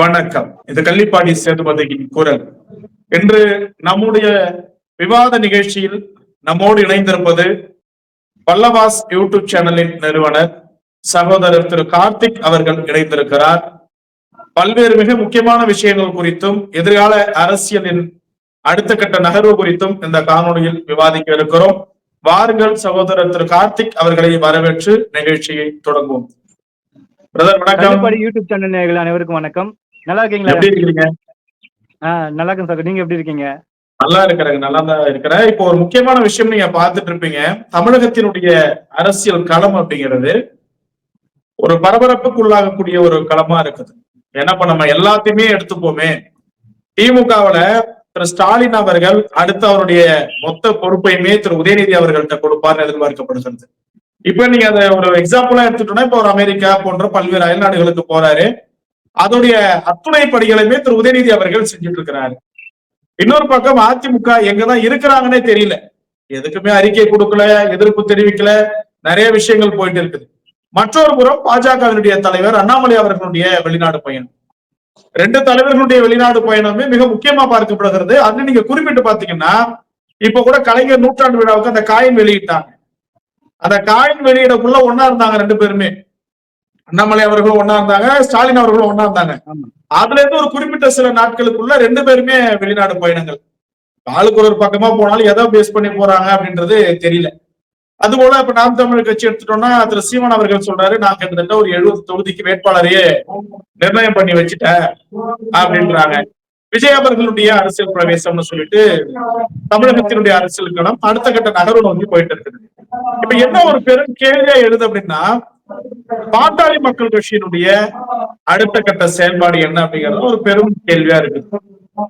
வணக்கம். இது கள்ளிப்பாடி சேதுபதியின் குரல். இன்று நம்முடைய விவாத நிகழ்ச்சியில் நம்மோடு இணைந்திருப்பது பல்லவாஸ் யூடியூப் சேனலின் நிறுவனர் சகோதரர் திரு கார்த்திக் அவர்கள் இணைந்திருக்கிறார். பல்வேறு மிக முக்கியமான விஷயங்கள் குறித்தும் எதிர்கால அரசியலின் அடுத்த கட்ட நகர்வு குறித்தும் இந்த காணொளியில் விவாதிக்க இருக்கிறோம். வாருங்கள் சகோதரர் திரு கார்த்திக் அவர்களை வரவேற்று நிகழ்ச்சியை தொடங்குவோம். பிரதர் வணக்கம். யூடியூப் சேனல் அனைவருக்கும் வணக்கம். நல்லா இருக்கீங்களா? எப்படி இருக்கீங்க? ஆ நல்லா இருக்கேன் சார். நீங்க எப்படி இருக்கீங்க? நல்லா இருக்கிறேங்க நல்லா தான் இருக்கிறேன். இப்போ ஒரு முக்கியமான விஷயம் நீங்க பார்த்துட்டு இருப்பீங்க. தமிழகத்தினுடைய அரசியல் களம் அப்படிங்கிறது ஒரு பரபரப்புக்குள்ளாகக்கூடிய ஒரு களமா இருக்குது. ஏன்னா இப்ப நம்ம எல்லாத்தையுமே எடுத்துப்போமே. திமுகவுல திரு ஸ்டாலின் அவர்கள் அடுத்து அவருடைய மொத்த பொறுப்பையுமே திரு உதயநிதி அவர்கள்ட்ட கொடுப்பார்னு எதிர்பார்க்கப்படுகிறது. இப்ப நீங்க அதை ஒரு எக்ஸாம்பிளா எடுத்துட்டோம்னா இப்ப ஒரு அமெரிக்கா போன்ற பல்வேறு அயல் நாடுகளுக்கு போறாரு. அதோடைய அத்துணை பணிகளையுமே திரு உதயநிதி அவர்கள் செஞ்சுட்டு இருக்கிறாரு இன்னொரு பக்கம் அதிமுக எங்கதான் இருக்கிறாங்கன்னே தெரியல. எதுக்குமே அறிக்கை கொடுக்கல எதிர்ப்பு தெரிவிக்கல நிறைய விஷயங்கள் போயிட்டு இருக்குது. மற்றொரு புறம் பாஜகவினுடைய தலைவர் அண்ணாமலை அவர்களுடைய வெளிநாடு பயணம். ரெண்டு தலைவர்களுடைய வெளிநாடு பயணமே மிக முக்கியமா பார்க்கப்படுகிறது. அது நீங்க குறிப்பிட்டு பாத்தீங்கன்னா இப்ப கூட கலைஞர் நூற்றாண்டு விழாவுக்கு அந்த காயின் வெளியிட்டாங்க. அந்த காயின் வெளியிடக்குள்ள ஒன்னா இருந்தாங்க ரெண்டு பேருமே. அண்ணாமலை அவர்களும் ஒன்னா இருந்தாங்க ஸ்டாலின் அவர்களும் ஒன்னா இருந்தாங்க. அதுல இருந்து ஒரு குறிப்பிட்ட சில நாட்களுக்குள்ள ரெண்டு பேருமே வெளிநாடு பயணங்கள். ஆளுக்கு ஒரு பக்கமா போனாலும் எதை பேஸ் பண்ணி போறாங்க அப்படின்றது தெரியல. அதுபோல இப்ப நாம் தமிழ் கட்சி எடுத்துட்டோம்னா திரு சீமான் அவர்கள் சொல்றாரு நான் கிட்டத்தட்ட ஒரு எழுபது தொகுதிக்கு வேட்பாளரையே நிர்ணயம் பண்ணி வச்சுட்டேன் அப்படின்றாங்க. விஜய் அவர்களுடைய அரசியல் பிரவேசம்னு சொல்லிட்டு தமிழகத்தினுடைய அரசியல் களம் அடுத்த கட்ட நகர்வு நோக்கி போயிட்டு இருக்குது. இப்ப என்ன ஒரு பெரும் கேள்வியா எழுது அப்படின்னா பாட்டாளி மக்கள் கட்சியினுடைய அடுத்த கட்ட செயல்பாடு என்ன அப்படிங்கிறது ஒரு பெரும் கேள்வியா இருக்கு.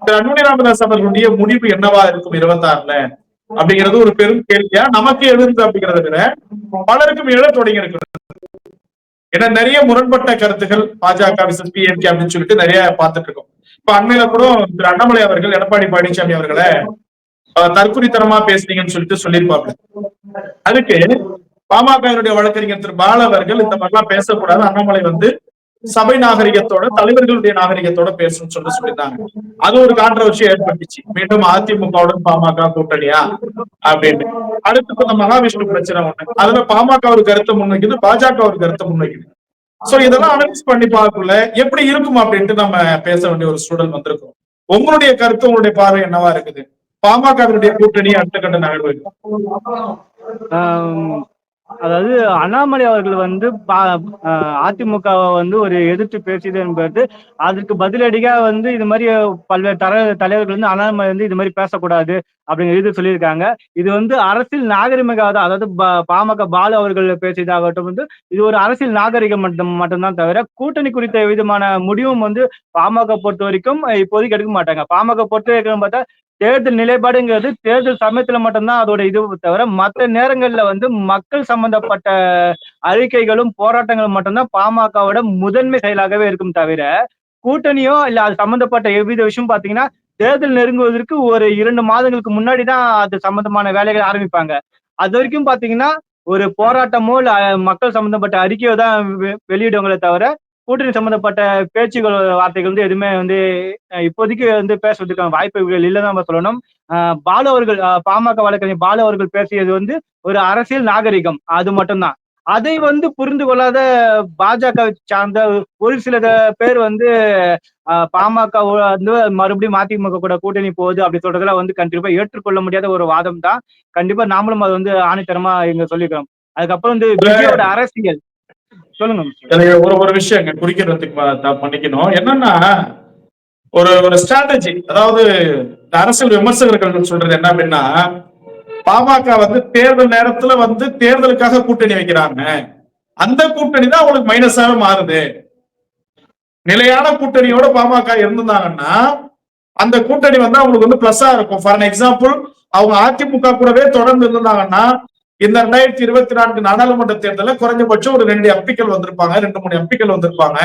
திரு அன்புமணி ராமதாஸ் அவர்களுடைய முடிவு என்னவா இருக்கும் இருபத்தாறுல அப்படிங்கிறது ஒரு பெரும் கேள்வியா நமக்கு எழுந்து அப்படிங்கறத விட பலருக்கும் எழ தொடங்கி இருக்கிறது. ஏன்னா நிறைய முரண்பட்ட கருத்துகள் பாஜக விசஸ் பிஎம்கே அப்படின்னு சொல்லிட்டு நிறைய பார்த்துட்டு இருக்கோம். இப்ப அண்மையில கூட திரு அண்ணாமலை அவர்கள் எடப்பாடி பழனிசாமி அவர்களை தற்குறித்தனமா பேசுனீங்கன்னு சொல்லிட்டு சொல்லியிருப்பாங்க அதுக்கு பாமகவினுடைய வழக்கறிஞர் திரு பால அவர்கள் இந்த மாதிரிலாம் பேசக்கூடாது. அண்ணாமலை வந்து சபை நாகரிகத்தோட தலைவர்களுடைய நாகரிகத்தோட பேசணும்னு சொல்லி சொல்லியிருந்தாங்க. அது ஒரு கான்ட்ரவர்சி ஏற்பட்டுச்சு. மீண்டும் அதிமுகவுடன் பாமக கூட்டணியா அப்படின்னு. அடுத்து இப்ப இந்த மகாவிஷ்ணு பிரச்சனை ஒண்ணு. அதுல பாமக ஒரு கருத்தை முன்வைக்குது பாஜக ஒரு கருத்தை முன்வைக்குது. சோ இதெல்லாம் அனலைஸ் பண்ணி பார்க்கல எப்படி இருக்கும் அப்படின்ட்டு நம்ம பேச வேண்டிய ஒரு சூழல் வந்திருக்கோம். உங்களுடைய கருத்து உங்களுடைய பார்வை என்னவா இருக்குது? பாமகவினுடைய கூட்டணி அடுத்த கட்ட நகர்வு. அதாவது அண்ணாமலை அவர்கள் வந்து அதிமுகவை வந்து ஒரு எதிர்த்து பேசியது என்பது அதற்கு பதிலடியா வந்து இது மாதிரி பல்வேறு தர தலைவர்கள் வந்து அண்ணாமலை வந்து இது மாதிரி பேசக்கூடாது அப்படிங்கிற இது சொல்லியிருக்காங்க. இது வந்து அரசியல் நாகரிக அதாவது பாமக பாலு அவர்கள் பேசியதாகட்டும் வந்து இது ஒரு அரசியல் நாகரிகம் மட்டும் மட்டும்தான் தவிர கூட்டணி குறித்த விதமான முடிவும் வந்து பாமக பொறுத்த வரைக்கும் இப்போதைக்கு எடுக்க மாட்டாங்க. பாமக பொறுத்த வரைக்கும் பார்த்தா தேர்தல் நிலைப்பாடுங்கிறது தேர்தல் சமயத்துல மட்டும்தான் அதோட இது தவிர மற்ற நேரங்கள்ல வந்து மக்கள் சம்பந்தப்பட்ட அறிக்கைகளும் போராட்டங்களும் மட்டும்தான் பாமகவோட முதன்மை செயலாகவே இருக்கும் தவிர கூட்டணியோ இல்ல அது சம்பந்தப்பட்ட எவ்வித விஷயம் பாத்தீங்கன்னா தேர்தல் நெருங்குவதற்கு ஒரு இரண்டு மாதங்களுக்கு முன்னாடி தான் அது சம்பந்தமான வேலைகள் ஆரம்பிப்பாங்க. அது வரைக்கும் பாத்தீங்கன்னா ஒரு போராட்டமோ இல்ல மக்கள் சம்பந்தப்பட்ட அறிக்கையோ தான் வெ- வெளியிடுவாங்களே தவிர கூட்டணி சம்பந்தப்பட்ட பேச்சுகள் வார்த்தைகள் வந்து எதுவுமே வந்து இப்போதைக்கு வந்து பேசுறதுக்கான வாய்ப்புகள் இல்லைன்னு நம்ம சொல்லணும். பாலு அவர்கள் பாமக வழக்கறிஞர் பாலு அவர்கள் பேசியது வந்து ஒரு அரசியல் நாகரிகம். அது மட்டும்தான். அதை வந்து புரிந்து கொள்ளாத பாஜக சார்ந்த ஒரு சில பேர் வந்து பாமக வந்து மறுபடியும் அதிமுக கூட கூட்டணி போகுது அப்படி சொல்றதுல வந்து கண்டிப்பா ஏற்றுக்கொள்ள முடியாத ஒரு வாதம் தான் கண்டிப்பா நாமளும் அது வந்து ஆணித்தரமா இங்க சொல்லிக்கிறோம். அதுக்கப்புறம் வந்து விஜயோட அரசியல். சொல்லுங்க எனக்கு ஒரு ஒரு விஷயம் இங்க குறிக்கிறதுக்கு பண்ணிக்கணும். என்னன்னா ஒரு ஒரு ஸ்ட்ராட்டஜி அதாவது அரசியல் விமர்சகர்கள் சொல்றது என்ன அப்படின்னா பாமக வந்து தேர்தல் நேரத்துல வந்து தேர்தலுக்காக கூட்டணி வைக்கிறாங்க. அந்த கூட்டணி தான் அவங்களுக்கு மைனஸாக மாறுது. நிலையான கூட்டணியோட பாமக இருந்திருந்தாங்கன்னா அந்த கூட்டணி வந்து அவங்களுக்கு வந்து பிளஸ்ஸா இருக்கும். ஃபார் எக்ஸாம்பிள் அவங்க அதிமுக கூடவே தொடர்ந்து இருந்தாங்கன்னா இந்த ரெண்டாயிரத்தி இருபத்தி நான்கு நாடாளுமன்ற தேர்தலில் குறைஞ்சபட்சம் ஒரு ரெண்டு எம்பிக்கள் வந்திருப்பாங்க ரெண்டு மூணு எம்பிக்கள் வந்திருப்பாங்க.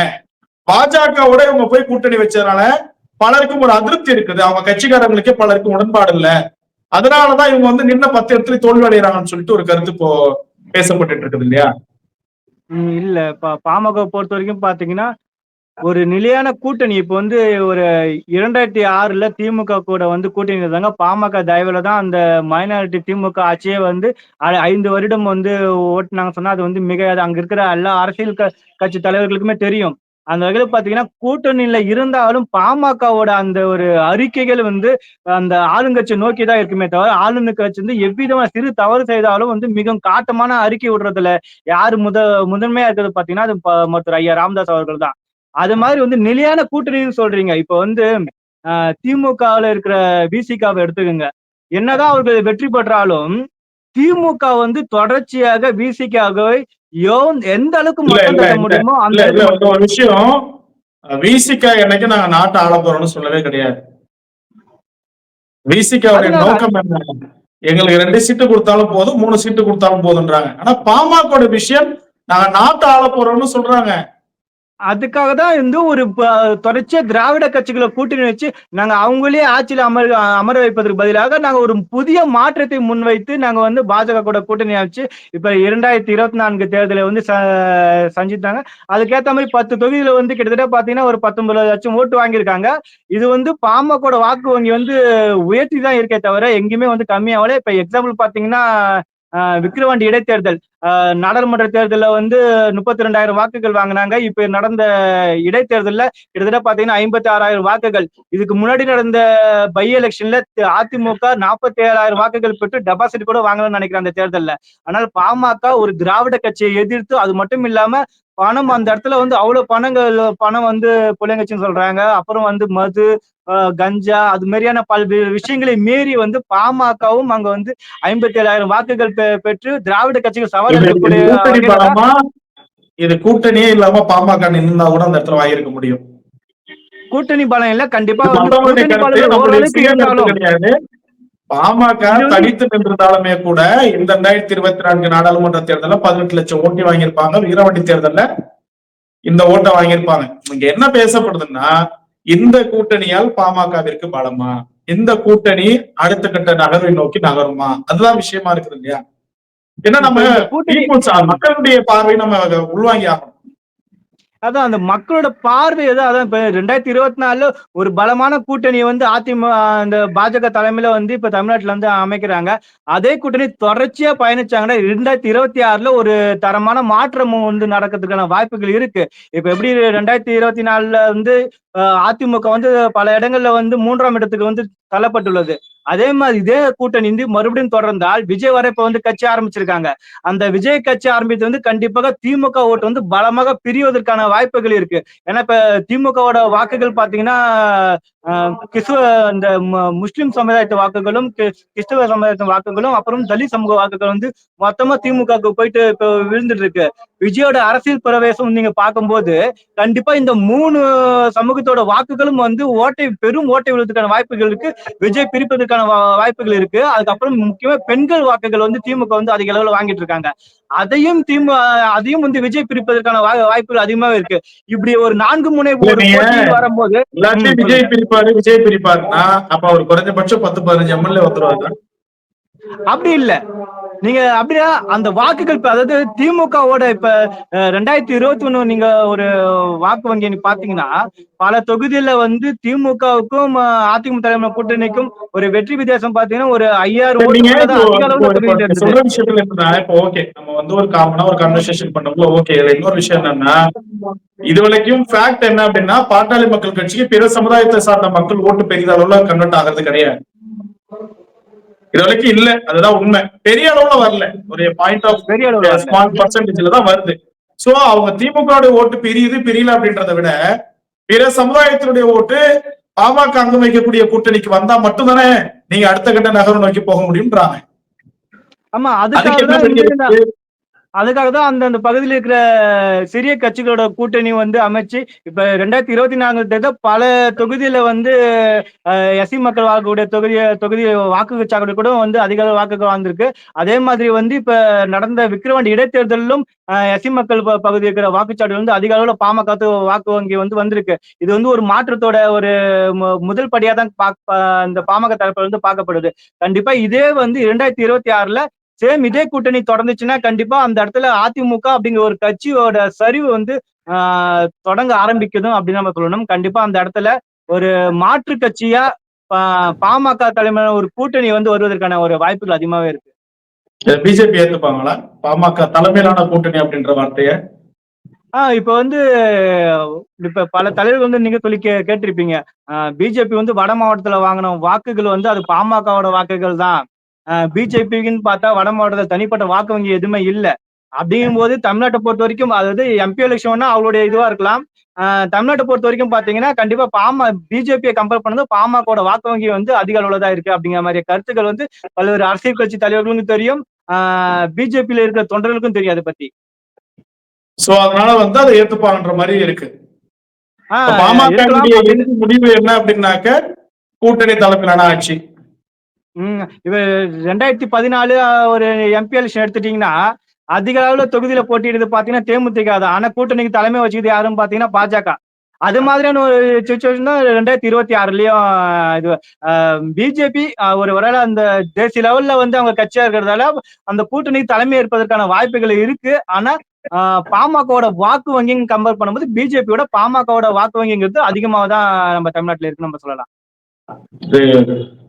பாஜகவோட இவங்க போய் கூட்டணி வச்சதுனால பலருக்கும் ஒரு அதிருப்தி இருக்குது. அவங்க கட்சிக்காரங்களுக்கே பலருக்கும் உடன்பாடு இல்லை. அதனாலதான் இவங்க வந்து நின்ன பத்து இடத்துல தோல்வி அடைகிறாங்கன்னு சொல்லிட்டு ஒரு கருத்து இப்போ பேசப்பட்டு இருக்குது இல்லையா? ம், இல்ல. பா- பாமக பொறுத்த வரைக்கும் பாத்தீங்கன்னா ஒரு நிலையான கூட்டணி. இப்ப வந்து ஒரு இரண்டாயிரத்தி ஆறுல திமுக கூட வந்து கூட்டணி இருந்தாங்க பாமக தயவுல தான் அந்த மைனாரிட்டி திமுக ஆட்சியே வந்து ஐந்து வருடம் வந்து ஓட்டுனாங்க சொன்னா அது வந்து மிக அங்க இருக்கிற எல்லா அரசியல் கட்சி தலைவர்களுக்குமே தெரியும். அந்த வகையில பாத்தீங்கன்னா கூட்டணியில இருந்தாலும் பாமகவோட அந்த ஒரு அறிக்கைகள் வந்து அந்த ஆளுங்கட்சி நோக்கி தான் இருக்குமே தவிர ஆளுநர் கட்சி வந்து எவ்விதமான சிறு தவறு செய்தாலும் வந்து மிகவும் காட்டமான அறிக்கை விடுறதுல யாரு முத முதன்மையா இருக்கிறது பாத்தீங்கன்னா அது மருத்துவர் ஐயா ராமதாஸ் அவர்கள் தான். அது மாதிரி வந்து நிலையான கூட்டணின்னு சொல்றீங்க. இப்ப வந்து திமுகவுல இருக்கிற விசிகாவை எடுத்துக்கோங்க. என்னதான் அவர்கள் வெற்றி பெற்றாலும் திமுக வந்து தொடர்ச்சியாக விசிகாவை எந்த அளவுக்கு. முடியுமோ அந்த ஒரு விஷயம் விசிகா என்னைக்கு நாங்க நாட்டை ஆள போறோம்னு சொல்லவே கிடையாது. விசிகாவுடைய நோக்கம் என்ன? எங்களுக்கு ரெண்டு சீட்டு கொடுத்தாலும் போதும் மூணு சீட்டு கொடுத்தாலும் போதுன்றாங்க ஆனா பாமக விஷயம் நாங்க நாட்டை ஆள போறோம்னு சொல்றாங்க. அதுக்காக தான் வந்து ஒரு ப- தொடர்ச்சியா திராவிட கட்சிகளை கூட்டணி வச்சு நாங்க அவங்களே ஆட்சியில அமர் அமர வைப்பதற்கு பதிலாக நாங்க ஒரு புதிய மாற்றத்தை முன்வைத்து நாங்க வந்து பாஜக கூட கூட்டணி வச்சு இப்ப இரண்டாயிரத்தி இருபத்தி நான்கு தேர்தலை வந்து ச- செஞ்சுட்டாங்க அதுக்கேத்த மாதிரி பத்து தொகுதியில வந்து கிட்டத்தட்ட பாத்தீங்கன்னா ஒரு பத்தொன்பது லட்சம் ஓட்டு வாங்கியிருக்காங்க. இது வந்து பாமகோட வாக்கு வங்கி வந்து உயர்த்தி தான் இருக்கே தவிர எங்கேயுமே வந்து கம்மியாகல. இப்ப எக்ஸாம்பிள் பாத்தீங்கன்னா விக்கிரவாண்டி இடைத்தேர்தல். ஆஹ் நாடாளுமன்ற தேர்தலில் வந்து முப்பத்தி ரெண்டாயிரம் வாக்குகள் வாங்கினாங்க. இப்ப நடந்த இடைத்தேர்தலில் கிட்டத்தட்ட பாத்தீங்கன்னா ஐம்பத்தி ஆறாயிரம் வாக்குகள். இதுக்கு முன்னாடி நடந்த பை எலெக்ஷன்ல அதிமுக நாற்பத்தி ஏழாயிரம் வாக்குகள் பெற்று டெபாசிட் கூட வாங்கணும்னு நினைக்கிறேன் அந்த தேர்தலில். ஆனால் பாமக ஒரு திராவிட கட்சியை எதிர்த்து அது மட்டும் இல்லாம பணம் அந்த இடத்துல வந்து அவ்வளவு பணங்கள் பணம் வந்து புள்ளைங்கச்சின்னு சொல்றாங்க. அப்புறம் வந்து மது கஞ்சா அது மாதிரியான பல்வேறு விஷயங்களை மீறி வந்து பாமகவும் அங்க வந்து ஐம்பத்தி ஏழாயிரம் வாக்குகள் பெற்று திராவிட கட்சிகள் சவால் இது கூட்டணியே இல்லாம பாமக நின்னா கூட அந்த இடத்துல வாங்கியிருக்க முடியும். கூட்டணி பலம் இல்ல கண்டிப்பா பாமக தனித்து நின்றிருந்தாலுமே கூட இந்த ரெண்டாயிரத்தி இருபத்தி நான்கு நாடாளுமன்ற தேர்தல்ல பதினெட்டு லட்சம் ஓட்டு வாங்கியிருப்பாங்க. வீரவண்டி தேர்தல்ல இந்த ஓட்டை வாங்கியிருப்பாங்க. இங்க என்ன பேசப்படுதுன்னா இந்த கூட்டணியால் பாமகவிற்கு பலமா? இந்த கூட்டணி அடுத்த கட்ட நகர்வை நோக்கி நகருமா? அதுதான் விஷயமா இருக்குது இல்லையா? ஏன்னா நம்ம கூட்டணி மக்களுடைய பார்வை நம்ம உள்வாங்கி ஆகணும் அதான் அந்த மக்களோட பார்வை எதோ? அதான் இப்ப ரெண்டாயிரத்தி இருபத்தி நாலுல ஒரு பலமான கூட்டணியை வந்து அதிமுக அந்த பாஜக தலைமையில வந்து இப்ப தமிழ்நாட்டுல வந்து அமைக்கிறாங்க. அதே கூட்டணி தொடர்ச்சியா பயணிச்சாங்கன்னா ரெண்டாயிரத்தி இருபத்தி ஆறுல ஒரு தரமான மாற்றமும் வந்து நடக்கிறதுக்கான வாய்ப்புகள் இருக்கு. இப்ப எப்படி ரெண்டாயிரத்தி இருபத்தி நாலுல வந்து அதிமுக வந்து பல இடங்கள்ல வந்து மூன்றாம் இடத்துக்கு வந்து தள்ளப்பட்டுள்ளது. அதே மாதிரி இதே கூட்டணி மறுபடியும் தொடர்ந்தால் விஜய் வர இப்ப வந்து கட்சி ஆரம்பிச்சிருக்காங்க. அந்த விஜய் கட்சி ஆரம்பித்து வந்து கண்டிப்பாக திமுக ஓட்டு வந்து பலமாக பிரிவதற்கான வாய்ப்புகள் இருக்கு. ஏன்னா இப்ப திமுகவோட வாக்குகள் பாத்தீங்கன்னா கிறிஸ்துவ இந்த முஸ்லிம் சமுதாயத்து வாக்குகளும் கிறிஸ்துவ சமுதாயத்து வாக்குகளும் அப்புறம் தலித் சமூக வாக்குகள் வந்து மொத்தமா திமுகவுக்கு போயிட்டு இப்போ விழுந்துட்டு இருக்கு விஜயோட அரசியல் பிரவேசம் நீங்க பார்க்கும்போது கண்டிப்பா இந்த மூணு சமூகத்தோட வாக்குகளும் வந்து ஓட்டை பெரும் ஓட்டை விழுவதற்கான வாய்ப்புகள் இருக்கு. விஜய் பிரிப்பதற்கு வா- வாய்ப்புகள் இருக்கு. அதுக்கப்புறம் முக்கியமா பெண்கள் வாக்குகள் வந்து திமுக வந்து அதிக அளவுல வாங்கிட்டு இருக்காங்க. அதையும் திமுக அதையும் வந்து விஜய் பிரிப்பதற்கான வாய்ப்புகள் அதிகமாவே இருக்கு. இப்படி ஒரு நான்கு முனை வரும்போது விஜய் பிரிப்பாரு விஜய் பிரிப்பாருன்னா அப்ப அவர் குறைஞ்சபட்சம் பத்து பதினஞ்சு எம்எல்ஏ வந்துருவாரு. அப்படி இல்ல. நீங்க அப்படியா அந்த வாக்குகள் இப்ப அதாவது திமுகவோட இப்ப ரெண்டாயிரத்தி இருபத்தி ஒண்ணு நீங்க ஒரு வாக்கு வங்கி பாத்தீங்கன்னா பல தொகுதியில வந்து திமுகவுக்கும் அதிமுக தலைமை கூட்டணிக்கும் ஒரு வெற்றி வித்தியாசம் பாத்தீங்கன்னா ஒரு ஐயாயிரம். சொல்ற விஷயத்துல என்னன்னா இப்போ ஓகே நம்ம வந்து ஒரு காமனா ஒரு கன்வர்சேஷன் பண்ணப்போ ஓகே இதுல இன்னொரு விஷயம் என்னன்னா இது வரைக்கும் ஃபேக்ட் என்ன அப்படின்னா பாட்டாளி மக்கள் கட்சிக்கு பிற சமுதாயத்தை சார்ந்த மக்கள் ஓட்டு பெரிய அளவுல கன்வெர்ட் ஆகிறது கிடையாது இது வரைக்கும் இல்ல. அதுதான் உண்மை. பெரிய அளவுல வரல. ஒரு பாயிண்ட் ஆஃப் பெரிய அளவுல. ஸ்மால் பர்சன்டேஜ்ல தான் வருது. சோ அவங்க திமுக ஓட்டு பிரியுது பிரியல அப்படின்றத விட பிற சமுதாயத்தினுடைய ஓட்டு பாமக அங்கு வைக்கக்கூடிய கூட்டணிக்கு வந்தா மட்டும்தானே நீங்க அடுத்த கட்ட நகரம் நோக்கி போக முடியும்ன்றாங்க. ஆமா அதுக்கு அதுக்காக தான் அந்தந்த அந்த பகுதியில் இருக்கிற சிறிய கட்சிகளோட கூட்டணி வந்து அமைச்சு இப்ப ரெண்டாயிரத்தி இருபத்தி நான்கு தேர்தல் பல தொகுதியில வந்து எஸ்சி மக்கள் வாக்கக்கூடிய தொகுதி தொகுதி வாக்கு சாக்கடை கூட வந்து அதிக அளவு வாக்குகள் வந்திருக்கு. அதே மாதிரி வந்து இப்ப நடந்த விக்கிரவாண்டி இடைத்தேர்தலிலும் எஸ்சி மக்கள் ப- பகுதி இருக்கிற வாக்குச்சாவடி வந்து அதிக அளவுல பாமக வாக்கு வங்கி வந்து வந்திருக்கு. இது வந்து ஒரு மாற்றத்தோட ஒரு முதல் படியா தான் பா- இந்த பாமக தரப்புல வந்து பார்க்கப்படுது. கண்டிப்பா இதே வந்து இரண்டாயிரத்தி இருபத்தி ஆறுல சேம் இதே கூட்டணி தொடர்ந்துச்சுன்னா கண்டிப்பா அந்த இடத்துல அதிமுக அப்படிங்கிற ஒரு கட்சியோட சரிவு வந்து தொடங்க ஆரம்பிக்குதும் அப்படின்னு நம்ம சொல்லணும். கண்டிப்பா அந்த இடத்துல ஒரு மாற்று கட்சியா பாமக தலைமையில ஒரு கூட்டணி வந்து வருவதற்கான ஒரு வாய்ப்புகள் அதிகமாவே இருக்கு. பிஜேபி ஏத்துப்பாங்களா? பாமக தலைமையிலான கூட்டணி அப்படின்ற வார்த்தைய? ஆஹ் இப்ப வந்து இப்ப பல தலைவர்கள் வந்து நீங்க சொல்லி கே கேட்டிருப்பீங்க. பிஜேபி வந்து வட மாவட்டத்துல வாங்கின வாக்குகள் வந்து அது பாமகவோட வாக்குகள் தான். பிஜேபிக்குன்னு பார்த்தா வட மாவட்டத்துல தனிப்பட்ட வாக்கு வங்கி எதுவுமே இல்ல. அப்படிங்கும் போது தமிழ்நாட்டை பொறுத்த வரைக்கும் அதாவது எம்பி எலெக்ஷன்னா அவங்களுடைய இதுவா இருக்கலாம். தமிழ்நாட்டை பொறுத்த வரைக்கும் பாத்தீங்கன்னா கண்டிப்பா பாம பிஜேபியை கம்பேர் பண்ணது பாமகவோட வாக்கு வங்கி வந்து அதிக அளவுல தான் இருக்கு அப்படிங்கிற மாதிரி கருத்துக்கள் வந்து பல்வேறு அரசியல் கட்சி தலைவர்களுக்கும் தெரியும். பிஜேபியில இருக்கிற தொண்டர்களுக்கும் தெரியும் அதை பத்தி. சோ அதனால வந்து அதை ஏத்துப்பாங்கன்ற மாதிரி இருக்கு. பாமக முடிவு என்ன அப்படின்னாக்க கூட்டணி தலைமையிலான ஆட்சி. ம் இவ ரெண்டாயிரத்தி பதினாலு ஒரு எம்பி எலெக்ஷன் எடுத்துட்டீங்கன்னா அதிக அளவுல தொகுதியில போட்டிடுது பாத்தீங்கன்னா தேமுதிக தான். ஆனா கூட்டணிக்கு தலைமை வச்சுக்கிது யாரும் பாத்தீங்கன்னா பாஜக. அது மாதிரியான ஒரு சுச்சுவேஷன் தான் ரெண்டாயிரத்தி இருபத்தி ஆறுலயும் இது பிஜேபி ஒரு வேளை அந்த தேசிய லெவல்ல வந்து அவங்க கட்சியா இருக்கிறதால அந்த கூட்டணிக்கு தலைமை ஏற்பதற்கான வாய்ப்புகள் இருக்கு. ஆனா பாமகவோட வாக்கு வங்கின்னு கம்பேர் பண்ணும்போது பிஜேபியோட பாமகவோட வாக்கு வங்கிங்கிறது அதிகமாக தான் நம்ம தமிழ்நாட்டுல இருக்கு நம்ம சொல்லலாம்.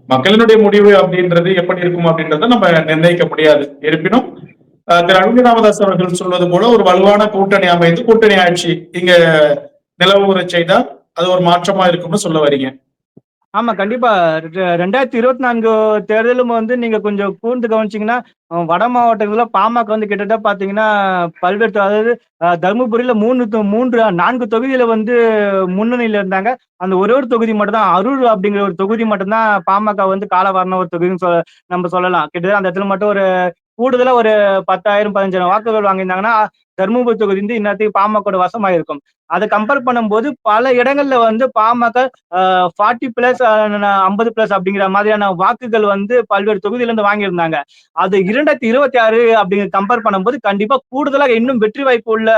மக்களினுடைய முடிவு அப்படின்றது எப்படி இருக்கும் அப்படின்றத நம்ம நிர்ணயிக்க முடியாது. இருப்பினும் திரு அன்பு ராமதாஸ் அவர்கள் சொல்வது போல ஒரு வலுவான கூட்டணி அமைந்து கூட்டணி ஆட்சி இங்க நிலவுற செய்தால் அது ஒரு மாற்றமா இருக்கும்னு சொல்ல வரீங்க. ஆமா கண்டிப்பா. ரெ- ரெண்டாயிரத்தி இருபத்தி நான்கு தேர்தலும் வந்து நீங்க கொஞ்சம் கூர்ந்து கவனிச்சீங்கன்னா வட மாவட்டங்கள்ல பாமக வந்து கிட்டத்தட்ட பாத்தீங்கன்னா பல்வேறு அதாவது தருமபுரியில மூணு மூன்று நான்கு தொகுதியில வந்து முன்னணியில இருந்தாங்க. அந்த ஒரே ஒரு தொகுதி மட்டும் தான் அரூர் அப்படிங்கிற ஒரு தொகுதி மட்டும்தான் பாமக வந்து காலவரண ஒரு தொகுதின்னு சொல்ல நம்ம சொல்லலாம். கிட்டத்தட்ட அந்த இடத்துல மட்டும் ஒரு கூடுதலா ஒரு பத்தாயிரம் பதினஞ்சாயிரம் வாக்குகள் வாங்கியிருந்தாங்கன்னா தருமபுரி தொகுதி வந்து இன்னத்துக்கு பாமக வசமாயிருக்கும். அதை கம்பேர் பண்ணும்போது பல இடங்கள்ல வந்து பாமக ஃபார்ட்டி பிளஸ் ஐம்பது பிளஸ் அப்படிங்கிற மாதிரியான வாக்குகள் வந்து பல்வேறு தொகுதியில இருந்து வாங்கியிருந்தாங்க. அது இரண்டாயிரத்தி இருபத்தி ஆறு அப்படிங்கிற கம்பேர் பண்ணும்போது கண்டிப்பா கூடுதலாக இன்னும் வெற்றி வாய்ப்பு உள்ள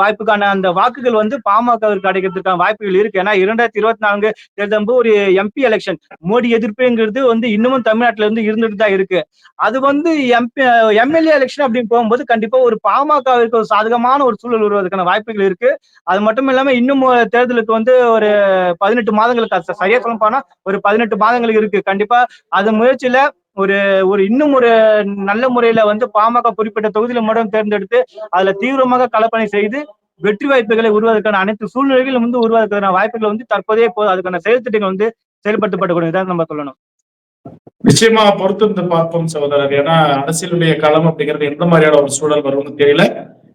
வாய்ப்புக்கான அந்த வாக்குகள் வந்து பாமகவிற்கு கிடைக்கிறதுக்கான வாய்ப்புகள் இருக்கு. ஏன்னா இரண்டாயிரத்தி இருபத்தி நான்கு தேர்தல் ஒரு எம்பி எலெக்ஷன் மோடி எதிர்ப்புங்கிறது வந்து இன்னமும் தமிழ்நாட்டுல இருந்து இருந்துட்டு தான் இருக்கு. அது வந்து எம்பி எம்எல்ஏ எலெக்ஷன் அப்படின்னு போகும்போது கண்டிப்பா ஒரு பாமகவிற்கு ஒரு சாதகமான ஒரு சூழல் வருவதற்கான வாய்ப்புகள் இருக்கு. அது மட்டும் இல்லாம இன்னும் தேர்தலுக்கு வந்து ஒரு பதினெட்டு மாதங்களுக்கு சரியா சொல்ல போனா ஒரு பதினெட்டு மாதங்கள் இருக்கு. கண்டிப்பா அது முயற்சியில ஒரு ஒரு இன்னும் ஒரு நல்ல முறையில வந்து பாமக குறிப்பிட்ட தொகுதியில மட்டும் தேர்ந்தெடுத்து அதுல தீவிரமாக கலப்பணி செய்து வெற்றி வாய்ப்புகளை உருவாதற்கான அனைத்து சூழ்நிலைகளும் வந்து உருவாதற்கான வாய்ப்புகள் வந்து தற்போதைய போது அதுக்கான செயல் திட்டங்கள் வந்து செயல்படுத்தப்படக்கூடியதான் நம்ம சொல்லணும். நிச்சயமா பொறுத்திருந்து பார்ப்போம் சகோதரர். ஏன்னா அரசியலுடைய களம் அப்படிங்கிறது எந்த மாதிரியான ஒரு சூழல் வரும்னு தெரியல.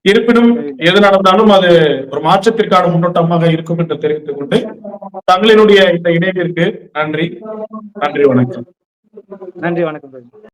இருப்பினும் எது நடந்தாலும் அது ஒரு மாற்றத்திற்கான முன்னோட்டமாக இருக்கும் என்று தெரிவித்துக் கொண்டு தங்களினுடைய இந்த இணைவிற்கு நன்றி. நன்றி வணக்கம். நன்றி வணக்கம்.